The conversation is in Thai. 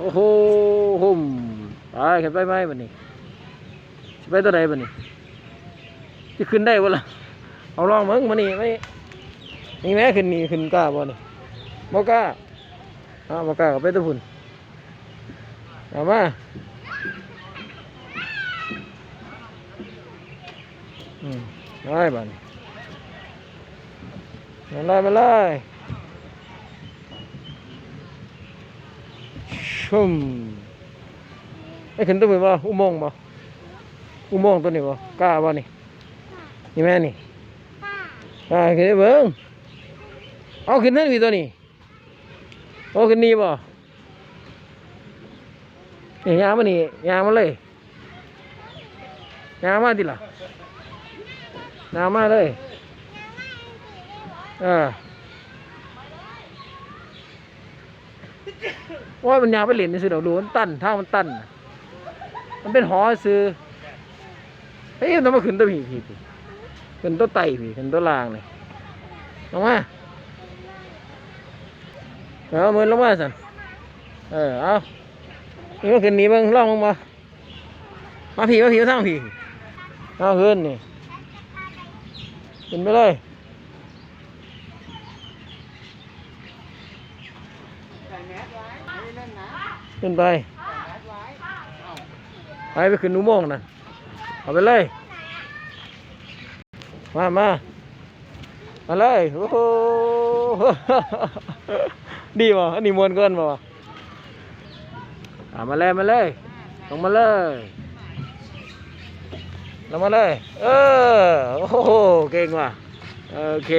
โอ้โหหุ่มไปขึ้นไปไหมบัดนี้ไปตัวใดบัดนี้จะขึ้นได้บ่ล่ะเอาลองมึงมานี่ไม่นี่แม่ขึ้นนี่ขึ้นกล้าบ่นี่บ่กล้าอ้าวบ่กล้าก็ไปตัวพุ่นเอามาอืมได้บัดนี้มาเลยมาเลย ชุ่มไอ้ขึ้นตัวพุ่นบ่อุโมงค์บ่อุโมงค์ตัวนี้บ่กล้าบ่นี่นี่แม่นี่อ่าขึ้นไปเบิ้งเอาขึ้นนั่นพี่ตัวนี้เอาขึ้นนี่บ่นี่ยางมานี่ยางมาเลยยางมาดิล่ะยางมาเลยอ่า ว่ามันยางไปเหรียญนี่สิเดี๋ยวดูมันตันทางมันตันมันเป็นหอซื้อเฮ้ยมันมาขึ้นตัวพี่พี่พี่เป็นตัวไต่พี่เป็นตัวลางเลยลงมาเอามือลงมาสันเออเอานี่มันขึ้นนีเบ้างล่องลงมามาผีมาผีมาทางผีเอาขึ้นนี่ขึ้นไปเลย ขึ้นไป ไปไปขึ้นนูโมงนะเอาไปเลย มามามาเลยโอ้โหดีบ่อันนี้มวนเกินบ่วะอ่ามาเลยมาเลยลงมาเลยลงมาเลย เออ โอ้โห เก่งว่ะ โอเค